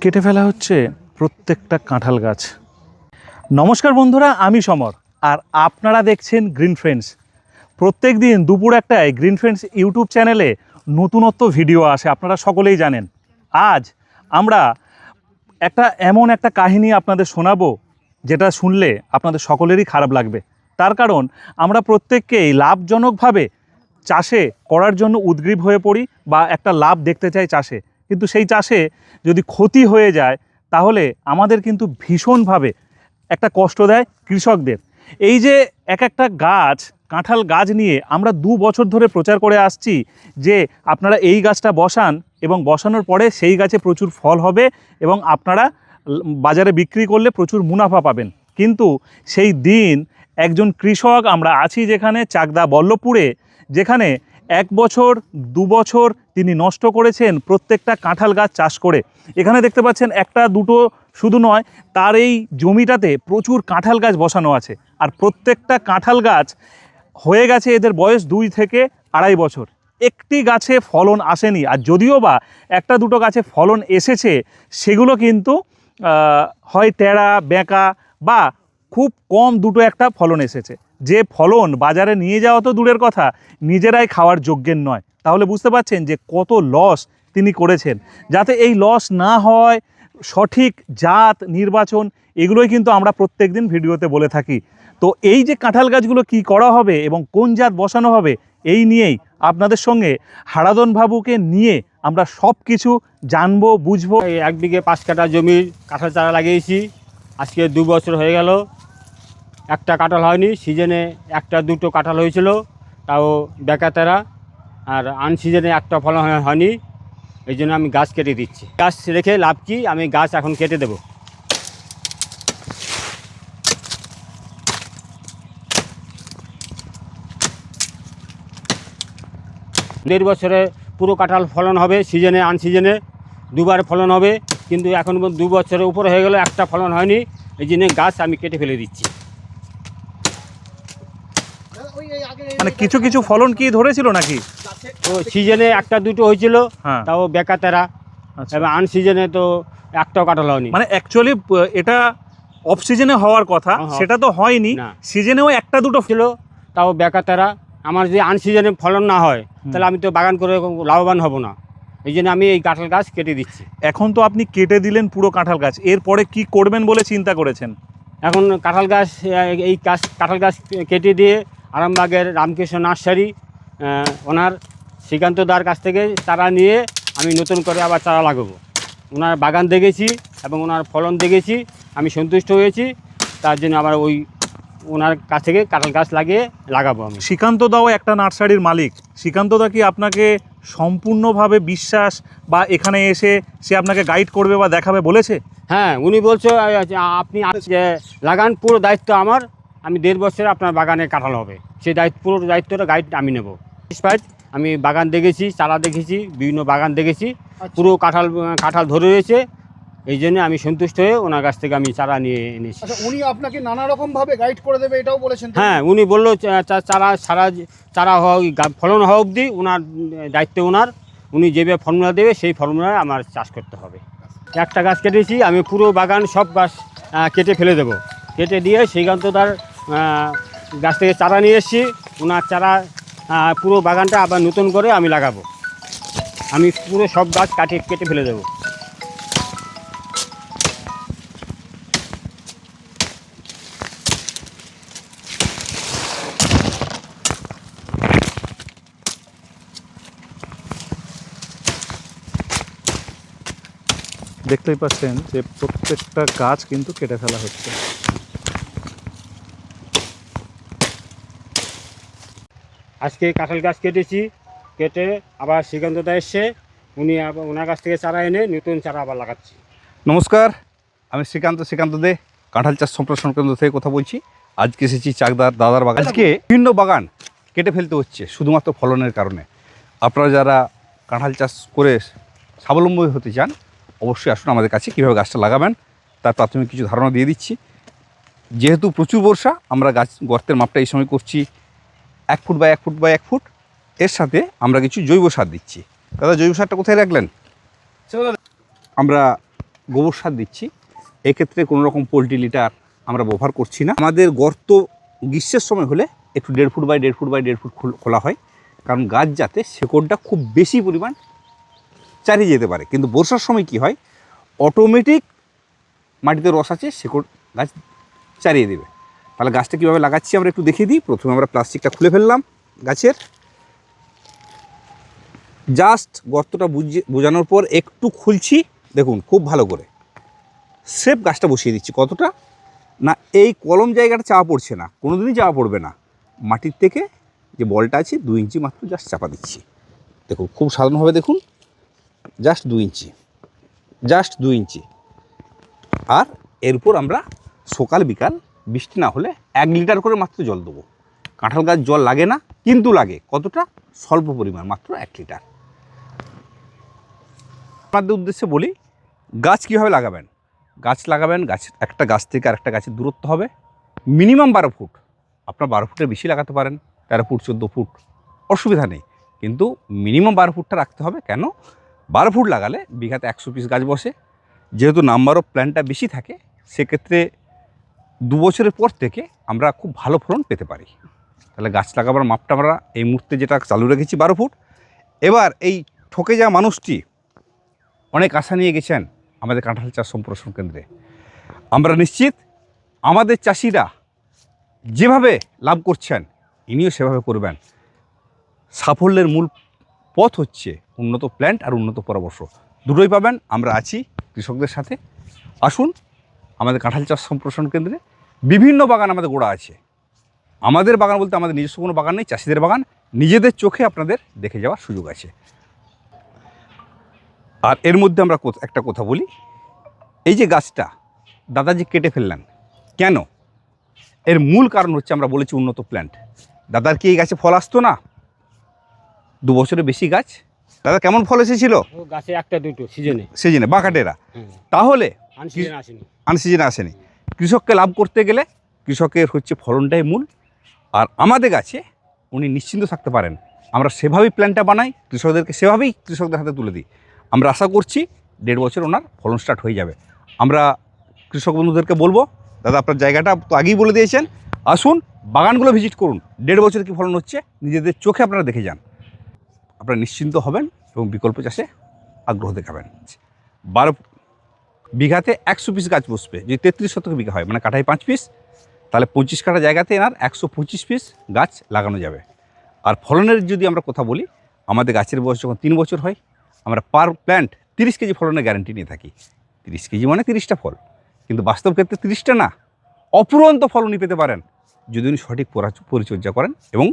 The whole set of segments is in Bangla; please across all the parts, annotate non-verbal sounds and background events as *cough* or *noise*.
কেটে ফেলা হচ্ছে প্রত্যেকটা কাঁঠাল গাছ। নমস্কার বন্ধুরা, আমি সমর, আর আপনারা দেখছেন গ্রিন ফ্রেন্ডস প্রত্যেক দিন দুপুর একটায় গ্রিন ফ্রেন্ডস ইউটিউব চ্যানেলে নতুনত্ব ভিডিও আসে, আপনারা সকলেই জানেন। আজ আমরা একটা এমন একটা কাহিনী আপনাদের শোনাবো, যেটা শুনলে আপনাদের সকলেরই খারাপ লাগবে। তার কারণ, আমরা প্রত্যেককেই লাভজনকভাবে চাষে করার জন্য উদ্গ্রীব হয়ে পড়ি বা একটা লাভ দেখতে চাই চাষে। কিন্তু সেই চাষে যদি ক্ষতি হয়ে যায়, তাহলে আমাদের কিন্তু ভীষণভাবে একটা কষ্ট দেয় কৃষকদের। এই যে এক একটা গাছ, কাঁঠাল গাছ নিয়ে আমরা দু বছর ধরে প্রচার করে আসছি যে আপনারা এই গাছটা বসান এবং বসানোর পরে সেই গাছে প্রচুর ফল হবে এবং আপনারা বাজারে বিক্রি করলে প্রচুর মুনাফা পাবেন। কিন্তু সেই দিন একজন কৃষক, আমরা আছি যেখানে, চাকদা বল্লভপুরে, যেখানে এক বছর, দু বছর তিনি নষ্ট করেছেন প্রত্যেকটা কাঁঠাল গাছ চাষ করে। এখানে দেখতে পাচ্ছেন একটা, দুটো শুধু নয়, তার এই জমিটাতে প্রচুর কাঁঠাল গাছ বসানো আছে। আর প্রত্যেকটা কাঁঠাল গাছ হয়ে গেছে এদের বয়স দুই থেকে আড়াই বছর। একটি গাছে ফলন আসেনি, আর যদিও বা একটা, দুটো গাছে ফলন এসেছে, সেগুলো কিন্তু হয় টেরা বেঁকা বা খুব কম দুটো একটা ফলন এসেছে। যে ফলন বাজারে নিয়ে যাওয়া তো দূরের কথা, নিজেরাই খাওয়ার যোগ্যের নয়। তাহলে বুঝতে পারছেন যে কত লস তিনি করেছেন। যাতে এই লস না হয়, সঠিক জাত, নির্বাচন, এগুলোই কিন্তু আমরা প্রত্যেক দিন ভিডিওতে বলে থাকি। তো এই যে কাঁঠাল গাছগুলো কি করা হবে এবং কোন জাত বসানো হবে, এই নিয়েই আপনাদের সঙ্গে হারাদন বাবুকে নিয়ে আমরা সব কিছু জানব, বুঝব। এক বিঘে পাঁচ কাঠা জমির কাঁঠাল চারা লাগিয়েছি। আজকে দু বছর হয়ে গেল। একটা কাঁঠাল হয়নি, সিজনে একটা দুটো কাঁঠাল হয়েছিল, তাও বেকাতেরা, আর আন সিজনে একটা ফলন হয়নি, এই জন্য আমি গাছ কেটে দিচ্ছি। গাছ রেখে লাভ কি? আমি গাছ এখন কেটে দেবো। দেড় বছরে পুরো কাঁঠাল ফলন হবে, সিজনে আন সিজনে দুবার ফলন হবে, কিন্তু এখন দু বছরের উপরে হয়ে গেল, একটা ফলন হয়নি, এই জন্য গাছ আমি কেটে ফেলে দিচ্ছি। মানে কিছু কিছু ফলন কি ধরেছিল নাকি? তো সিজনে একটা দুটো হয়েছিল হ্যাঁ। তাও বেকাতেরা আচ্ছা। এবার আন সিজনে তো একটাও কাঁঠাল হয়নি। মানে অ্যাকচুয়ালি এটা অফ সিজনে হওয়ার কথা হ্যাঁ। সেটা তো হয়নি। সিজনেও একটা দুটো ছিল তাও বেকাতেরা আমার যদি আন সিজনে ফলন না হয় তাহলে আমি তো বাগান করে লাভবান হব না। এই জন্য আমি এই কাঁঠাল গাছ কেটে দিচ্ছি। এখন তো আপনি কেটে দিলেন পুরো কাঁঠাল গাছ এরপরে কি করবেন বলে চিন্তা করেছেন? এখন কাঁঠাল গাছ এই গাছ কাঁঠাল গাছ কেটে দিয়ে আরামবাগের রামকৃষ্ণ নার্সারি ওনার শ্রীকান্ত দার কাছ থেকে চারা নিয়ে আমি নতুন করে আবার চারা লাগাবো। ওনার বাগান দেখেছি এবং ওনার ফলন দেখেছি আমি সন্তুষ্ট হয়েছি তার জন্য আবার ওই ওনার কাছ থেকে কাঁঠাল গাছ লাগিয়ে লাগাবো আমি। শ্রীকান্ত দাও একটা নার্সারির মালিক। শ্রীকান্ত দা কি আপনাকে সম্পূর্ণভাবে বিশ্বাস বা এখানে এসে সে আপনাকে গাইড করবে বা দেখাবে বলেছে? হ্যাঁ উনি বলছে আপনি লাগান পুরো দায়িত্ব আমার। আমি দেড় বছরে আপনার বাগানে কাঁঠাল হবে। সেই দায়িত্ব পুরো দায়িত্বটা গাইড আমি নেব। স্পাইট আমি বাগান দেখেছি চারা দেখেছি বিভিন্ন বাগান দেখেছি পুরো কাঁঠাল কাঁঠাল ধরে রয়েছে। এই জন্য আমি সন্তুষ্ট হয়ে ওনার কাছ থেকে আমি চারা নিয়ে এনেছি। আচ্ছা উনি আপনাকে নানা রকম ভাবে গাইড করে দেবে এটাও বলেছেন হ্যাঁ উনি বলল চারা সারা চারা হওয়া ফলন হওয়া অবধি ওনার দায়িত্ব ওনার। উনি যেভাবে ফর্মুলা দেবে সেই ফর্মুলায় আমার চাষ করতে হবে। একটা গাছ কেটেছি আমি পুরো বাগান সব গাছ কেটে ফেলে দেবো। কেটে দিয়ে শ্রীকান্ত তার গাছ থেকে চারা নিয়ে এসেছি। ওনার চারা পুরো বাগানটা আবার নতুন করে আমি লাগাবো। আমি পুরো সব গাছ কাটে কেটে ফেলে দেবো। দেখতেই পাচ্ছেন যে প্রত্যেকটা গাছ কিন্তু কেটে ফেলা হচ্ছে। আজকে কাঁঠাল গাছ কেটেছি কেটে আবার শ্রীকান্তদা এসছে। উনি আবার ওনার কাছ থেকে চারা এনে নতুন চারা আবার লাগাচ্ছি। নমস্কার আমি শ্রীকান্ত শ্রীকান্ত দে কাঁঠাল চাষ সম্প্রসারণ কেন্দ্র থেকে কথা বলছি। আজকে এসেছি চাকদার দাদার বাগান। আজকে বিভিন্ন বাগান কেটে ফেলতে হচ্ছে শুধুমাত্র ফলনের কারণে। আপনারা যারা কাঁঠাল চাষ করে স্বাবলম্বী হতে চান অবশ্যই আসুন আমাদের কাছে কীভাবে গাছটা লাগাবেন তার প্রাথমিক কিছু ধারণা দিয়ে দিচ্ছি। যেহেতু প্রচুর বর্ষা আমরা গাছ গর্তের মাপটা এই সময় করছি এক ফুট বাই এক ফুট বাই এক ফুট এর সাথে আমরা কিছু জৈব সার দিচ্ছি। দাদা জৈব সারটা কোথায় রাখলেন? আমরা গোবর সার দিচ্ছি। এক্ষেত্রে কোনো রকম পোলট্রি লিটার আমরা ব্যবহার করছি না। আমাদের গর্ত গ্রীষ্মের সময় হলে একটু দেড় ফুট বাই দেড় ফুট বাই দেড় ফুট খোল- খোলা হয়। কারণ গাছ যাতে শেকড়টা খুব বেশি পরিমাণ চারিয়ে যেতে পারে। কিন্তু বর্ষার সময় কি হয়? অটোমেটিক মাটিতে রস আছে শেকড় গাছ চারিয়ে দেবে। তাহলে গাছটা কীভাবে লাগাচ্ছি আমরা একটু দেখিয়ে দিই। প্রথমে আমরা প্লাস্টিকটা খুলে ফেললাম গাছের। জাস্ট গর্তটা বুঝিয়ে বোঝানোর পর একটু খুলছি, দেখুন খুব ভালো করে। সেফ গাছটা বসিয়ে দিচ্ছি। কতটা? না, এই কলম জায়গাটা চাপা পড়ছে না। কোনো দিনই চাপা পড়বে না। মাটির থেকে যে বলটা আছে দু ইঞ্চি মাত্র জাস্ট চাপা দিচ্ছি। দেখুন, খুব সাধারণভাবে দেখুন। জাস্ট দু ইঞ্চি। জাস্ট দু ইঞ্চি। আর এরপর আমরা সকাল বিকাল বৃষ্টি না হলে এক লিটার করে মাত্র জল দেবো। কাঁঠাল গাছ জল লাগে না, কিন্তু লাগে। কতটা? স্বল্প পরিমাণ, মাত্র এক লিটার। আপনাদের উদ্দেশ্যে বলি, গাছ কীভাবে লাগাবেন? গাছ লাগাবেন, গাছ, একটা গাছ থেকে আরেকটা গাছের দূরত্ব হবে। মিনিমাম বারো ফুট। আপনার বারো ফুটের বেশি লাগাতে পারেন, তেরো ফুট, চোদ্দ ফুট। অসুবিধা নেই। কিন্তু মিনিমাম বারো ফুটটা রাখতে হবে। কেন? বারো ফুট লাগালে বিঘাতে একশো পিস গাছ বসে। যেহেতু নাম্বার অফ প্ল্যান্টটা বেশি থাকে, সেক্ষেত্রে দু বছরের পর থেকে আমরা খুব ভালো ফলন পেতে পারি। তাহলে গাছ লাগাবার মাপটা আমরা এই মুহূর্তে যেটা চালু রেখেছি বারো ফুট। এবার এই ঠকে যাওয়া মানুষটি অনেক আশা নিয়ে গেছেন আমাদের কাঁঠাল চাষ সম্প্রসারণ কেন্দ্রে। আমরা নিশ্চিত আমাদের চাষিরা যেভাবে লাভ করছেন, ইনিও সেভাবে করবেন। সাফল্যের মূল পথ হচ্ছে উন্নত প্ল্যান্ট আর উন্নত পরামর্শ। দুটোই পাবেন, আমরা আছি কৃষকদের সাথে। আসুন আমাদের কাঁঠাল চাষ সম্প্রসারণ কেন্দ্রে বিভিন্ন বাগান আমাদের গোড়া আছে। আমাদের বাগান বলতে আমাদের নিজস্ব কোনো বাগান নেই চাষিদের বাগান। নিজেদের চোখে আপনাদের দেখে যাওয়ার সুযোগ আছে। আর এর মধ্যে আমরা একটা কথা বলি এই যে গাছটা দাদাজি কেটে ফেললেন কেন? এর মূল কারণ হচ্ছে আমরা বলেছি উন্নত প্ল্যান্ট দাদার কি এই গাছে ফল আসতো না? দু বছরের বেশি গাছ। দাদা কেমন ফল এসেছিল? গাছে একটা দুটো সিজনে সিজনে বাঁকাটেরা তাহলে আনসিজন আসেনি। আনসিজনে আসেনি। কৃষককে লাভ করতে গেলে কৃষকের হচ্ছে ফলনটাই মূল। আর আমাদের গাছে উনি নিশ্চিন্ত থাকতে পারেন। আমরা সেভাবেই প্ল্যানটা বানাই কৃষকদেরকে সেভাবেই কৃষকদের হাতে তুলে দিই। আমরা আশা করছি দেড় বছর ওনার ফলন স্টার্ট হয়ে যাবে। আমরা কৃষক বন্ধুদেরকে বলব দাদা আপনার জায়গাটা তো আগেই বলে দিয়েছেন। আসুন বাগানগুলো ভিজিট করুন। দেড় বছর কি ফলন হচ্ছে নিজেদের চোখে আপনারা দেখে যান। আপনারা নিশ্চিন্ত হবেন এবং বিকল্প চাষে আগ্রহ দেখাবেন। বারো বিঘাতে একশো পিস গাছ বসবে। যদি তেত্রিশ শতক বিঘা হয় মানে কাঠায় পাঁচ পিস তাহলে পঁচিশ কাঠা জায়গাতে এনার একশো পঁচিশ পিস গাছ লাগানো যাবে। আর ফলনের যদি আমরা কথা বলি, আমাদের গাছের বয়স যখন তিন বছর হয়, আমরা পার প্ল্যান্ট তিরিশ কেজি ফলনের গ্যারান্টি নিয়ে থাকি। তিরিশ কেজি মানে তিরিশটা ফল, কিন্তু বাস্তব ক্ষেত্রে তিরিশটা না। অপুরন্ত ফল উনি পেতে পারেন, যদি উনি সঠিক পরিচর্যা করেন এবং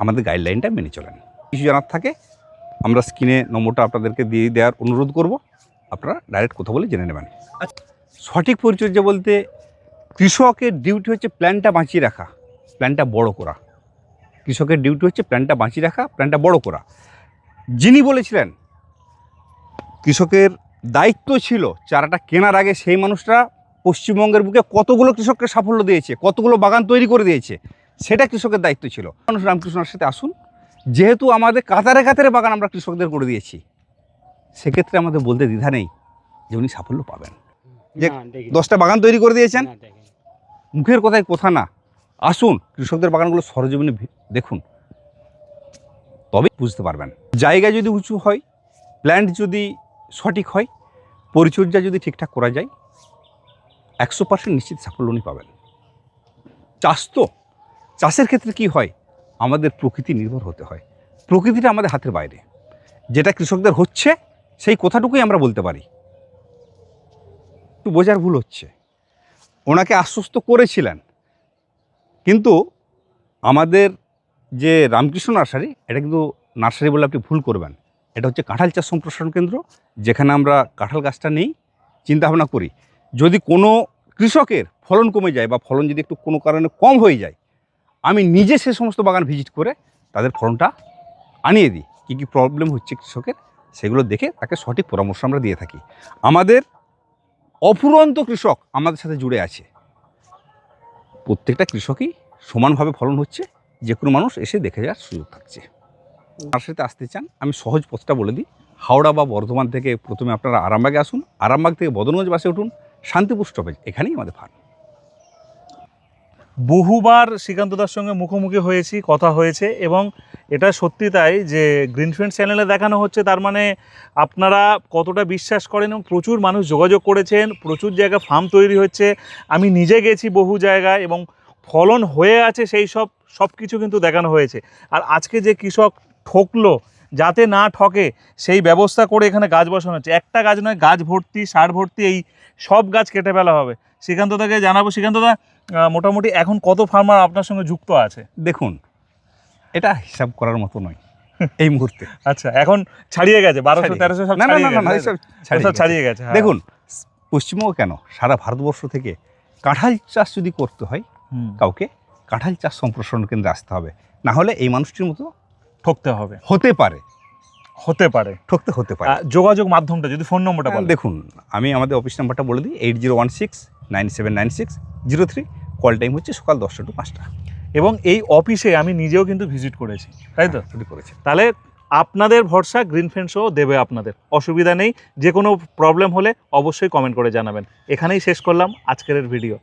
আমাদের গাইডলাইনটা মেনে চলেন। কিছু জানার থাকে, আমরা স্ক্রিনে নম্বরটা আপনাদেরকে দিয়ে দেওয়ার অনুরোধ করব। আপনারা ডাইরেক্ট কথা বলে জেনে নেবেন। সঠিক পরিচর্যা বলতে কৃষকের ডিউটি হচ্ছে প্ল্যানটা বাঁচিয়ে রাখা প্ল্যানটা বড় করা। কৃষকের ডিউটি হচ্ছে প্ল্যানটা বাঁচিয়ে রাখা প্ল্যানটা বড় করা। যিনি বলেছিলেন, কৃষকের দায়িত্ব ছিল চারাটা কেনার আগে সেই মানুষটা পশ্চিমবঙ্গের বুকে কতগুলো কৃষককে সাফল্য দিয়েছে, কতগুলো বাগান তৈরি করে দিয়েছে, সেটা কৃষকের দায়িত্ব ছিল। মানুষ রামকৃষ্ণের সাথে আসুন, যেহেতু আমাদের কাতারে কাতারে বাগান আমরা কৃষকদের করে দিয়েছি। সেক্ষেত্রে আমাদের বলতে দ্বিধা নেই যে উনি সাফল্য পাবেন। যে দশটা বাগান তৈরি করে দিয়েছেন? মুখের কথায় কথা না। আসুন কৃষকদের বাগানগুলো সরজমিনে দেখুন। তবে বুঝতে পারবেন। জায়গা যদি উঁচু হয় প্ল্যান্ট যদি সঠিক হয় পরিচর্যা যদি ঠিকঠাক করা যায় একশো পার্সেন্ট নিশ্চিত সাফল্য উনি পাবেন। চাষ তো চাষের ক্ষেত্রে কি হয়? আমাদের প্রকৃতি নির্ভর হতে হয়। প্রকৃতিটা আমাদের হাতের বাইরে। যেটা কৃষকদের হচ্ছে সেই কথাটুকুই আমরা বলতে পারি। একটু বোঝার ভুল হচ্ছে। ওনাকে আশ্বস্ত করেছিলেন। কিন্তু আমাদের যে রামকৃষ্ণ নার্সারি, এটা কিন্তু নার্সারি বলে আপনি ভুল করবেন। এটা হচ্ছে কাঁঠাল চাষ সম্প্রসারণ কেন্দ্র, যেখানে আমরা কাঁঠাল গাছটা নেই, চিন্তাভাবনা করি। যদি কোনো কৃষকের ফলন কমে যায় বা ফলন যদি একটু কোনো কারণে কম হয়ে যায়, আমি নিজে সে সমস্ত বাগান ভিজিট করে তাদের ফলনটা আনিয়ে দিই। কী কী প্রবলেম হচ্ছে কৃষকের সেগুলো দেখে তাকে সঠিক পরামর্শ আমরা দিয়ে থাকি। আমাদের অফুরন্ত কৃষক আমাদের সাথে জুড়ে আছে। প্রত্যেকটা কৃষকই সমানভাবে ফলন হচ্ছে যে কোনো মানুষ এসে দেখে যাওয়ার সুযোগ থাকছে। তার সাথে আসতে চান, আমি সহজ পথটা বলে দিই। হাওড়া বা বর্ধমান থেকে প্রথমে আপনারা আরামবাগে আসুন, আরামবাগ থেকে বদনগঞ্জ বাসে উঠুন, শান্তিপুর স্টপেজ, এখানেই আমাদের ফার্ম বহুবার শ্রীকান্তদার সঙ্গে মুখোমুখি হয়েছি, কথা হয়েছে এবং এটা সত্যি তাই যে গ্রিন ফ্রেন্ড চ্যানেলে দেখানো হচ্ছে, তার মানে আপনারা কতটা বিশ্বাস করেন এবং প্রচুর মানুষ যোগাযোগ করেছেন, প্রচুর জায়গায় ফার্ম তৈরি হচ্ছে, আমি নিজে গেছি বহু জায়গায় এবং ফলন হয়ে আছে সেই সব সব কিছু কিন্তু দেখানো হয়েছে। আর আজকে যে কৃষক ঠকলো, যাতে না ঠকে, সেই ব্যবস্থা করে এখানে গাছ বসানো হচ্ছে। একটা গাছ নয়, গাছ ভর্তি, সার ভর্তি, এই সব গাছ কেটে ফেলা হবে। শ্রীকান্তদাকে জানাব। শ্রীকান্তদা মোটামুটি এখন কত ফার্মার আপনার সঙ্গে যুক্ত আছে? দেখুন এটা হিসাব করার মতো নয় এই মুহূর্তে। *laughs* আচ্ছা এখন ছাড়িয়ে গেছে বারোশো তেরোশো সব না না ছাড়িয়ে গেছে, হ্যাঁ। দেখুন পশ্চিমবঙ্গ কেন সারা ভারতবর্ষ থেকে কাঁঠাল চাষ যদি করতে হয় কাউকে কাঁঠাল চাষ সম্প্রসারণ কেন্দ্রে আসতে হবে। না হলে এই মানুষটির মতো ঠকতে হবে। হতে পারে। হতে পারে। ঠকতে হতে পারে। যোগাযোগ মাধ্যমটা যদি ফোন নম্বরটা বলেন। দেখুন আমি আমাদের অফিস নাম্বারটা বলে দিই eight zero one six nine seven nine six zero three call time হচ্ছে সকাল দশটা টু পাঁচটা। এবং এই অফিসে আমি নিজেও কিন্তু ভিজিট করেছি তাই তো? করেছি করেছে তাহলে আপনাদের ভরসা গ্রিন ফ্রেন্ডসও দেবে আপনাদের অসুবিধা নেই যে কোনো প্রবলেম হলে অবশ্যই কমেন্ট করে জানাবেন। এখানেই শেষ করলাম আজকের ভিডিও